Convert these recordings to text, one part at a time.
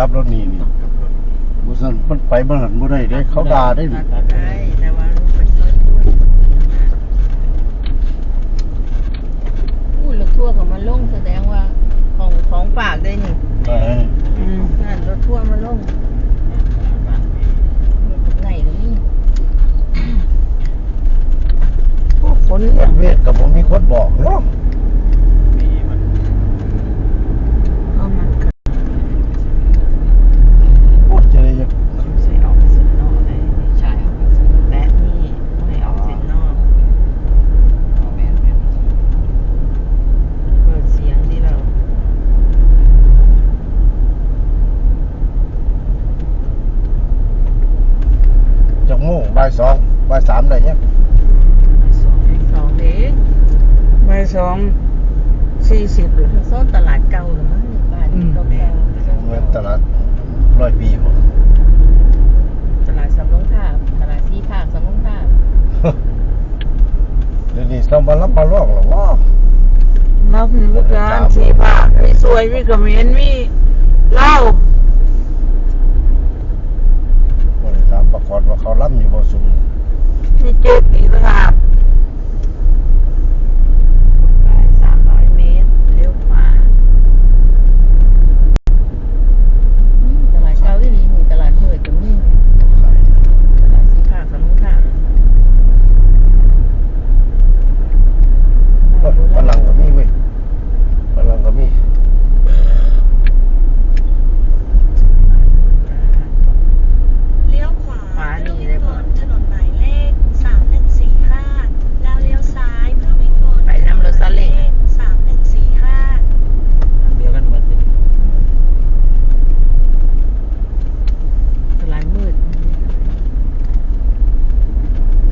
ขับรถนี่นี่กับรถบ่ซั่นมันไปบ่หันบ่ได้เด้เขาด่าได้ดิได้แต่ว่าเราไปซอยพูดพูดรถทั่วร์เขามาลงแสดงว่าของของฝากได้นี่เอออืมนั่นรถทั่วร์มาลงบ้านพี่รถไหนก็มีพวกคนปเนี่ยระเวทก็บ่มีคนบอกเนาะ มีมัน เอามันก็ โคตรจะได้จะ ใส่ออกเส้นนอกได้ใช่ออกเส้นและนี่ไม่ออกเส้นนอก เอาแม่นแม่น เปิดเสียงที่เรา จักโมงบ่ายสองบ่ายสามได้ยัง สองสองเด็กใบสองสี่สิบเลย โซนตลาดเก่าหรือมั้งนี่บ้าน อืม เก่าๆ เหมือน ตลาดร้อยปีบ่ตลาดสำโรงท่าบตลาดซีภาคสำโรงท่าบเดี๋ยวนี้ต้องมารับมาร้องหรอวะรับบุการสีภาคมีสวยมีเขมรมีเหล้า บริการประกอบว่าเขาล่ำอยู่บ่สุม มีเจ็ดอีกต่างหากไปสามร้อยเมตรเลี้ยวขวา อืมตลาดเก่าที่นี่นี่ตลาดเมืดก็มีตลาดซีภาคสำโรงท่าบ ฝรั่งก็มีเว้ยฝรั่งก็มี เลี้ยวขวา ขวานี่เลยพ่อ ถนนหมายเลข 3145 แล้วเลี้ยวซ้ายเพื่อวิ่งบน ไปน้ำรถซาเล้ง ถนนหมายเลข3145 อันเดียวกันหมดเลย ตลาดมืด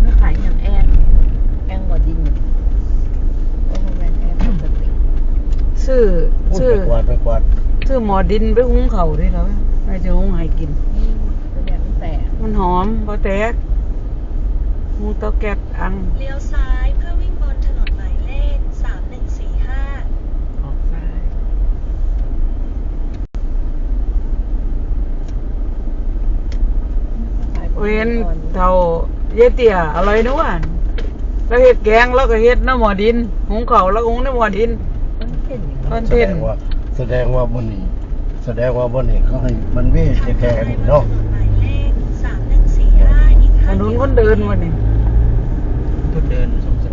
แล้วขายอย่างแอนแอนบอดินโอ้โหแมนแอนปกติ ซื้อ พูด ซื้อ ไปกวาดไปกวาด ซื้อ หมอดินไปหุงเขาวด้วยครับไม่จะหุงให้กินนี่ตัวอย่างมันแตกมันหอมพอแตกหมูเตาแก๊สอังเลี้ยวซ้ายเพื่อวิ่งบนถนนหมายเลข3145ออกซ้ายเวนเท่าเยเตียอร่อยนะว่ะแล้วเฮ็ดแกงแล้วก็เฮ็ดน้ำหมอดินหุงเขาวแล้วก็หุงน้ำหมอดินมันเห็นอยู่คอน แสเทดนงต์ว่าแสดงว่าบนนี้ แสดงว่าบนนี้เขาให้มันเว้แท้ๆนี่เนาะถนนหมายเลข3145อีกถนนคนเดินวันนี้ทุกเดินสงสัย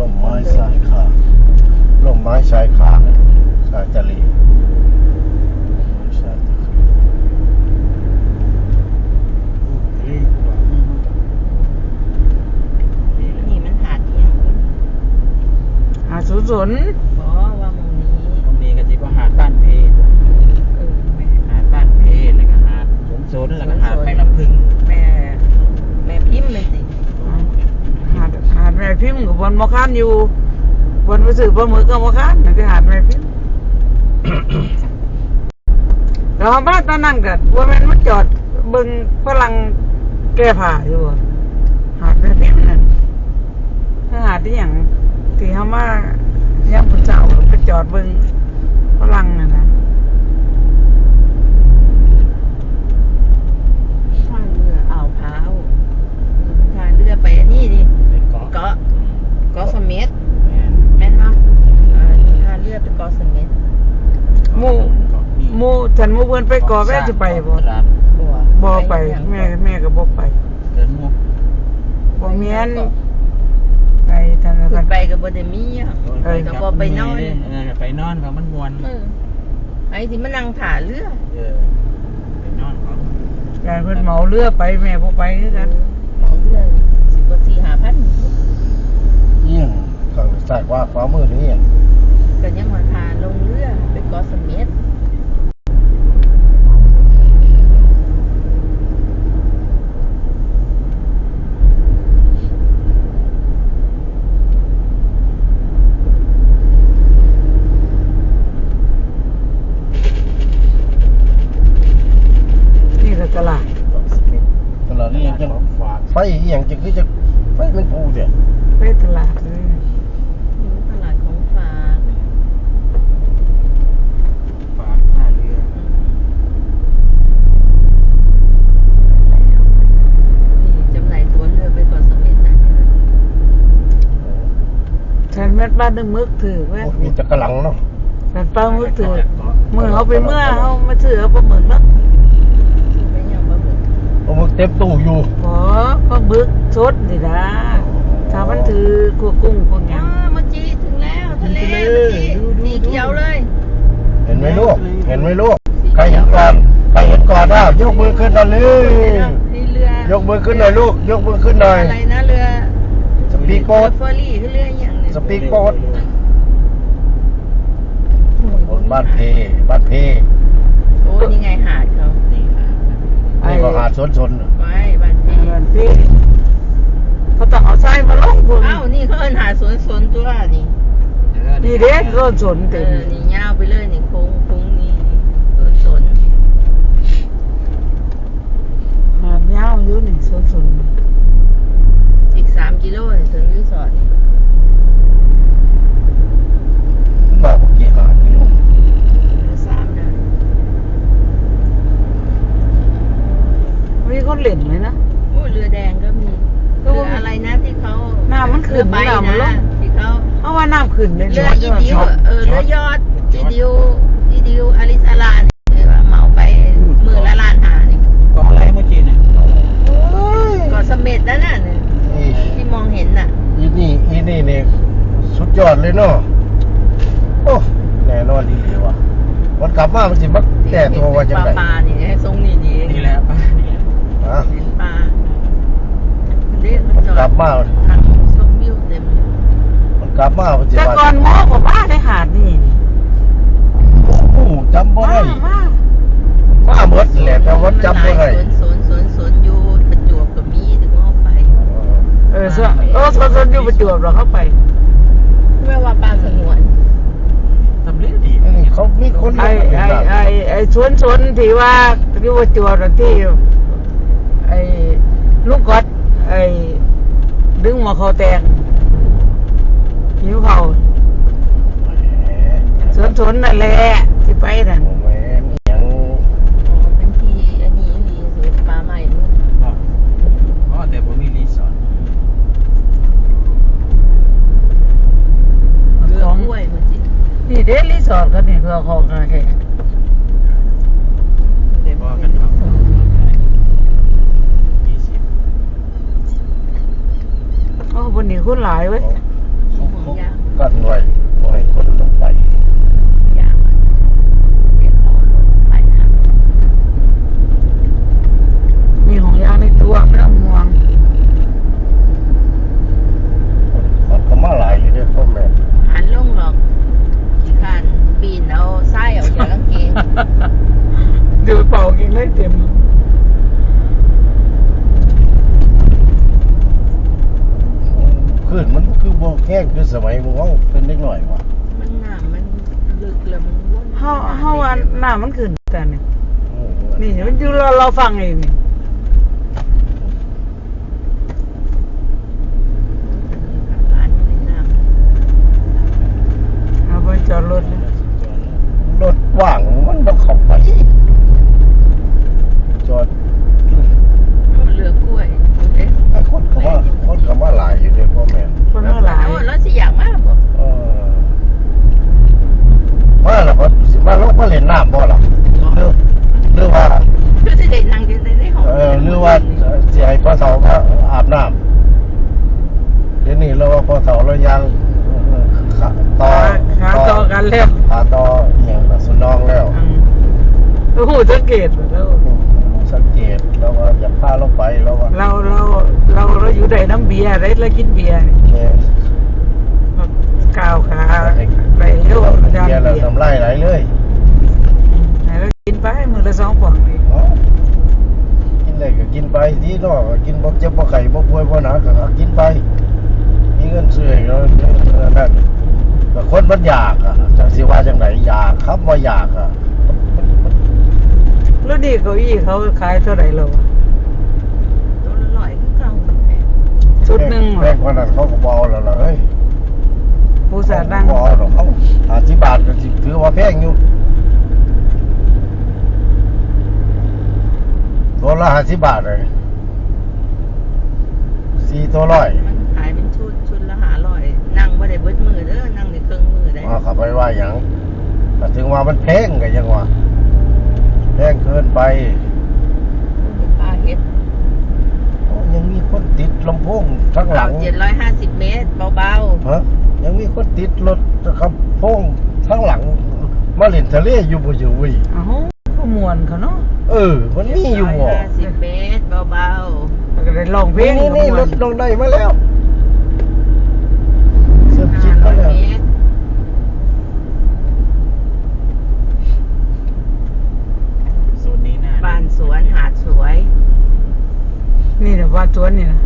ล่มไม้ชายคาล่มไม้ชายคาชายทะเลชายทะเลเฮ้ยกว่ามือมันก็นี่แหละนี่มันหาดเที่ยง หาสุสน เพราะว่ามึงนี้ มันมีกันจีว่าหาดบ้านเพตัว เออแม่ หาดบ้านเพแล้วก็หาดสงโซนแล้วก็หาดแมงลำพึง แม่แม่พิมพ์เลยสิ หาดหาดแม่พิมพ์กับบนม อคานอยู่ บนไปสื่อปลาหมึกกับมอคานนั่หาดแม่พิมพ์แล้วบ้านตอนนั้นก็ว่าม่นมาจอดเบิ่งฝรั่งแก้ผ้าอยู่หาดแม่พิมนั่นถ้าหาดที่หยังที่เฮามาย่ำพุ่นเจ้าไปจอดเบิ่งฝรั่งนั่นนะท่าเรืออ่าวพร้าวท่าเรือไปอันนี้ กอสมิตแม่นมั้าเลือดไปกอสมิหมูมูฉันมูเพิ่นไปกอแม่จะไปบ่บ่ไปแม่แม่ก็บ่ไปเดินมูบ่แม่นไปทางกันไปก็บ่ได้มีอะแล้วก็ไปนอนไปนอนก็มันมวนไอ้ที่มันนั่งถ่าเรือเออไปนอนเขาการเพิ่นเมาเรือไปแม่บ่ไปคือกันเหมาเรือสิบ่4-5,000 จากว่ายขวามมือนี่เอี่ยงก็ยังมาทาลงเรือไปเกาะเสม็ด นี่ก็ตลาด เกาะสมิธ ตลาดนี้ยังจัง ของฝาก ไฟอีหยังจะคือจะไฟมันปูเด้ ไปตลาดเลย นี่ตลาดข แม่นปลาดึงมึกถือแม่นโอ้มีแตะกะหลังเนาะแม่นปลามึกถือเมื่อเขาไปเมื่อเขามาถือเอาปลาหมึกเนาะเป็นอย่างบ่เบิ่งเอามึกเต็มตู้อยู่ขอปลาหมึกสดนี่นะถ้ามันถือกัวกุ้งพวกหยัอ๋องเมื่อกี้ถึงแล้วทะเลเมื่อกี้สีเขียวเลย เห็นไหมลูก เห็นไหมลูก ใครเห็นก่อน ใครเห็นก่อนอ้าวยกมือขึ้นหน่อยเลยนี่เรือยกมือขึ้นหน่อยลูก ยกมือขึ้นหน่อย อะไรนะเรือสปีกโบ๊ทเรือเฟอร์รี่คือเรืออย่างเนี่ย สปีกโบ๊ทบ้านเพบ้านเพโอ้นี่ไงหาดเขานี่ครับนี่ก็หาดสวนสนไว้บ้านพี่เหมือนพี่เขาต้องเอาไส้มาลงพวกเอ้านี่เขาเอิ้นหาดสวนสนตัวนี่นี่เด็กก็สนเอเต็มอนี่ยาวไปเลยนี่โค้งโค้งนี่สวนสน หาดยาวอยู่นี่สนสน อีกสามกิโลเนี่ยถึงรีสอร์ท มาเมื่อกี้หาดนี่ลูก เรือสามนะ มีคนเล่นไหมนะ โอ้เรือแดงก็มี ก็ เรือ ว่า อะไรนะที่เขา น้ำมันขึ้น เรือใบ น้ำมันล นะ ง ที่เขา เอาว่าน้ำขึ้นเลย เรือ นะ อีดิวเออเรือยอดอีดิวอีดิวอาริสอาลาเนี่ยว่าเหมาไปมือละล้านหานี่ เกาะอะไรเมื่อกี้เนี่ย เกาะเสม็ดนั่นน่ะเนี่ย นี่ ที่มองเห็นน่ะ อีนี่อีนี่นี่สุดยอดเลยเนาะ โอ้แน่นอนดีเลยว่ะมันกลับมามันสิมักแต่ตัวว่าจัง ปลา ได ปลานี่ให้ทรงนี่นี่เอง นี่แหละป้านี่แหละ ฮะ เห็นปลาเด็ก มัน จอด กลับมา ทางชมวิวเต็มเลย มันกลับมามันสิ แต่ ว่า ก่อนหมอกับบ้าได้หาดนี่นี่ โอ้โหจำบ่ มา ได้ มา มาหมดแหละแต่ว่าจำบ่ได้ สวนสวนสวนอยู่ประจวบกับมีถึงว่าไป เออส่วนเออส่วน ส่วนอยู่ประจวบเราเข้าไปไม่ว่าปลาสงวนทำเล่นดีนี่เขามีคนไอ้ไอ้ไอ้ไอ้สวนสวนที่ว่าอยู่ประจวบน่ะที่ไอ้ลูกกอดไอ้ดึงหมอเขาแตกหิวเขาสวนสวนนั่นแหละที่ไปนั่น แหมมีหยัง อ๋อเป็นที่อันนี้รีสวนปลาใหม่นู่น บอกอ๋อแต่ผมมีรีสอร์ท เรือกล้วยมันจิ นี่เดรี สอร์ทก็นี่เพื่อเขาแค่เด็บอกกันครับยี่สิบโอ้บนนี้คนหลายเว้ยเขาเขากั้นไว้บ่ให้คนลงไป ยางเดี๋ยวเขาลงไปครับ มีของยางในตัวไม่ต้องห่วง มันก็มาหลายอยู่เด้อพ่อแม่ หันลงหรอกขี้คันปีนเอาไส้เอาจากกางเกง เดี๋ยวเป่ากินได้เต็ม ขึ้นมันคือบ่แห้งคือสมัยมึงเว้าเป็นเล็กหน่อยว่ะ มันน้ำมันลึกแล้วมันวน เฮาเฮาว่าน้ำมันขึ้ นแต่นี่โอ้โหนี่มันอยู่เราเราฟังเองนี่ร้านอยู่ในน้เอาไปจอดรถเลยรถว่างมันต้องเข้าไปจอดำเรือกล้วยเอ๊ะไอ้คนก็ว่าคนก็ว่าหลายอยู่เด้อพ่อแม่คนเท่าหลายโอ้แล้วสิอยากมากบ่เออว่าล่ะบ่สิมาลงมาเล่นน้ำบ่ล่ะหรือหรือว่า คือสิได้นั่งอยู่ในในห้อง เออหรือว่าสิให้พ่อเฒ่าก็อาบน้ำเดี๋ยวนี้เราว่าพ่อเฒ่าเรายังเอ่อขาต่อ ขาต่อกันแล้ว ขาต่ออหย่างละสุนองแล้ว อืมโอ้โหสังเกตแล้ว สังเกตแล้วว่าอยากพาเราไปแล้วว่า เราเราเราเราอยู่ได้น้ำเบี ยร์ได้แล้วกินเบียร์นี่แค่ก้าวขาไปเร็วเรายามเบียร์เราเบียร์ทำไรไหลเลยไหนเรากินไปมือละสองกล่องนี่เอ้ากินได้ก็กินไปที่นอกก็กินบ่เจ็บบ่ไข้บ่ป่วยบ่หนักก็กินไปมีเงินซื้อให้เรานั่นแต่คนมันอยากอะจังสิว่าจังไหนอยากครับว่าอยากอะแล้วนี่เก้าอี้เขาขายเท่าไหร่เราตัวละร้อยคือเก่าแพง ชุดหนึ่งแพงกว่านั้นเขาก็บเอกแล้วล่ะเฮ้ยผู้สานั่งบ่เอาหรอกเขาห้าสิบบาทก็สิถือว่าแพงอยู่ตัวละห้าสิบบาทเลยสี่ตัวร้อยมันขายเป็นชุดชุดละห้าร้อยนั่งบ่ได้เบิดมือเด้ออ่าเขาไปว่าอย่างแต่ถึงว่ามันแพงก็ยังว่าแพงเกินไป ปลาเฮ็ด โอ้ยัง มีคนติดลำโพงทั้งหลังเจ็ดร้อยห้าสิบเมตรเบาฮะยังมีคนติดรถลำโพงทั้งหลัง มาเล่นทะเลอยู่บ่อยู่เวิอ้าวก็มวนเขาเนาะเออ มันๆมีอยู่บ่ห้าสิบเมตรเบาแล้วก็ได้ลองเพลนี่งนี่นี่รก็ม่วถลงได้มาแล้วเสิร์ฟ ๆ ชิ ห้า ด ร้ มา อย แล้ว เมตร โซนนี้น่า บ้านสวนหาดสวย นี่แหละว่า สวนนี่นะ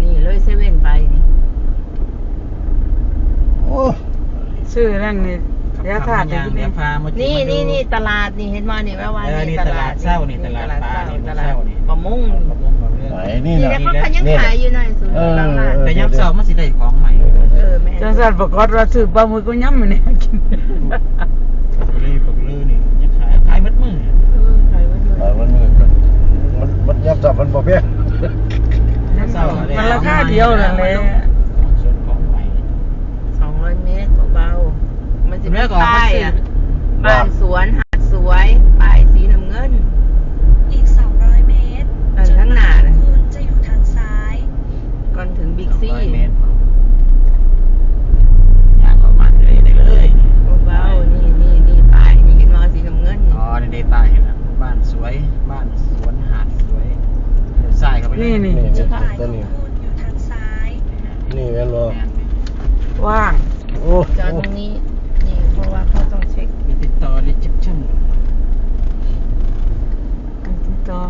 นี่เลยเซเว่นไปนี่โอ้ชื่อนั่นนี่ยาธาตุยางเดี๋ยวพามานี่มาดูนี่นี่ตลาดนี่เห็นมานี่แม่ว่าเออนี่ตลาดเศร้านี่ตลาดปลานี่ตลาดเศร้านี่ประมงประมงกับเรื่องไหนนี่นี่นะแล้วเขาก็ยังนี่ขายอยู่ในศูนย์เออตลาดแต่ยับเศร้ามันสิได้ของใหม่เออแม่จังสันประกอบว่าซื้อปลาหมึกก็ย้ำมันนี่กินปกเลยปกเลยนี่ยังขายขายมัดมือเออขายไว้ด้วยเออมันมืดมัน มันยับจับมันบ่แพงมันราคาเดียวนั่นแหละส่วนของใหม่สองร้อยเมตรเบาๆมันจะแม่มีก็ออกมาป้ายซื้ออะบ้านสวนหาดสวยป้ายสีน้ำเงิน อีก 200 เมตร อันข้างหน้าน่ะ คุณจะอยู่ทางซ้าย ก่อนถึงบิ๊กซี ร้อยเมตรยางออกมาเลยได้เลย เบาๆนี่นี่นี่ป้ายนี่เห็นมอสีน้ำเงินนี่ อ๋อในเดต้าเห็นแล้วบ้านสวย บ้านสวนหาดสวยเดี๋ยวซ้ายเข้าไปเลย นี่นี่ นี่ จุด นี่ หมายข ตัว อง นี้ คุณอยู่ทางซ้าย นี่แม่นบ่ แม่นนี่ ว่าง โอ้ จอดตรงนี้นี่เพราะว่าเขาต้องเช็ค มีติดต่อรีจิปชั่น อันที่ต่อ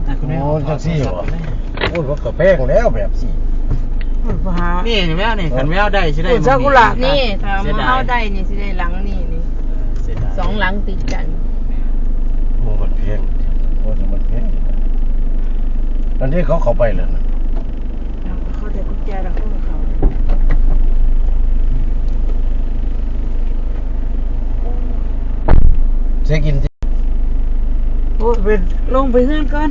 อะคุณแม่โอ้เอาจังซี่โทรศัพบ่ท์ไปเลยโอ้ยมันก็แพงแล้วแบบสิมันไปหานี่แมวนี่ขันแมวได้ใช่ได้โอ้ซากุระนี่ถ้ามาเข้าได้นี่สิได้หลังนี่นี่เสียดายสองหลังติดกันโอ้มันแพงโอ้ยมันแพงอันนี้เขาเข้าไปแล้วนะเขาได้กุญแจแล้วเขาก็เขาเช็คอินที่โอ้ยไปลงไปเฮือนก่อน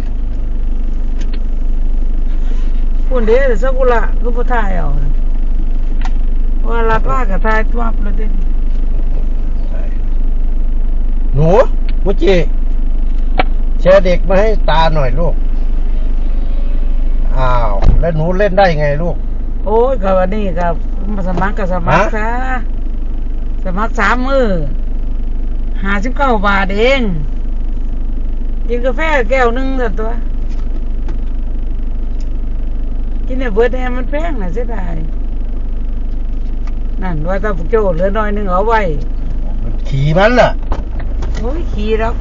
พุ่นเด้อซากุระก็บ่ถ่ายเอาน่ะว่าลัดว่าก็ถ่ายตัวบแล้วเด้หนูมุจิแชร์เด็กมาให้ตาหน่อยลูก อ้าว แล้วหนูเล่นได้ไงลูก โอ้ยก็วันนี้ก็มาสมัครก็สมัครฮะซะสมัครสามมือห้าสิบเก้าบาทเองกินกาแฟแก้วหนึงเถอะตัว กินเนี่ยเบิร์ดแฮมมันแพงน่ะเสียดายนั่นว่าถ้าพวกเจ้าเหลือน้อยหนึงเอาไว้ขี่มันล่ะ โอ้ยขี่แล้ว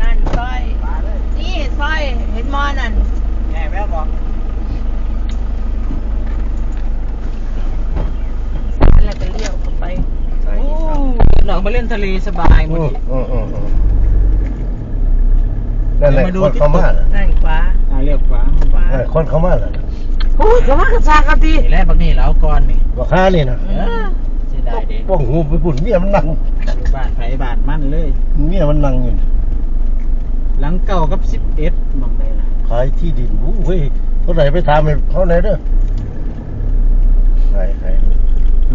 นั่นซอยนี่ซอยเห็นมอนั่น แม่แมวบอก แล้วก็เลี้ยวเข้าไปซอย โอ้ ที่สองเรามาเล่นทะเลสบายหมอืดมอืมอืมอืมนั่นแหละมาดูคนที่เขามาน่ะนั่นขวาอ่าเรียกขวาขวาเออคนเขามาน่ะโอ้ยก็มากระซากกันทีนี่แหละบักนี่เราเอาก่อนนี่บอกค่านี่นะเออเสียดายเด็กป้องหูไปปุ่นเมียมันนั่งอยู่บ้านไผบ้านมั่นเลย เมียมันนั่งอยู่หลังเก่ากับสิบเอ็ดมองได้ละขายที่ดินอู้เฮ้ยเท่าไหร่ไปถามให้เขาไหนอยเด้อไหนไหน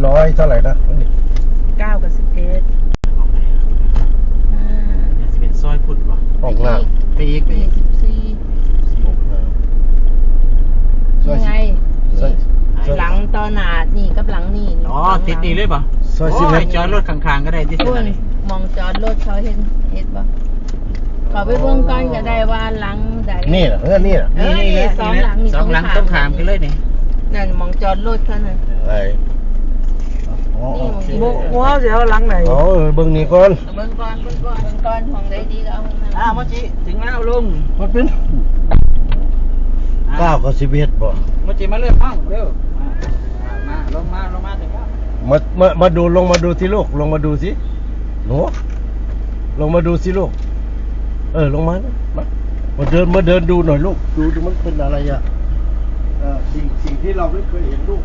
ร้อยเท่าไหร่นะวันนี้เก้ากับสิบเอ็ดมองได้ละ อ่า เนี่ยจะเป็นซอยพุดบ่ ห้องน้ ไปอีกไป ปี อีก สิบสี่ำห้องน้ำซอย ยังไง ซอยซอย หลังตอนหนาดนี่กับหลังนี่ อ๋อติด นี่เลยป่ะซอยโอ้สิบเอ็ยดจอดรถข้างๆก็ได้ที่สุคุดณนี่มองจอดรถเขาเห็นเห็นปะเขาไปเบิ่งก่อนก็ได้ว่าหลังใด นี่น่ะเออนี่น่ะเออนี่สองหลังนี่สองหลังตต้รองงข้าขามม กันเลยนี่นั่นมองจอดรถเขานั่นไอ้อ๋อนี่มองโมโมเอาสิเอาหลังไหนอ๋อเออเบิ่งนี่ก่อนเบิ่งก่อนเบิ่งก่อนเบิ่งก่อนห้องใดดีก็เอาห้องนั้นอ้าวมจิถึงแล้วลุงมันเป็นเก้ากับสิบเอ็ดบ่มจิมาเลือกห้องเร็วมามามาลงมาลงมาถึงแล้ว มามามาดูลงมาดูสิลูกลงมาดูสิหนูลงมาดูสิลูก เออลงมานะมามาเดินมาเดินดูหน่อยลูก ดูดูมันเป็นอะไรอะเออสิ่งสิ่งที่เราไม่เคยเห็นลูก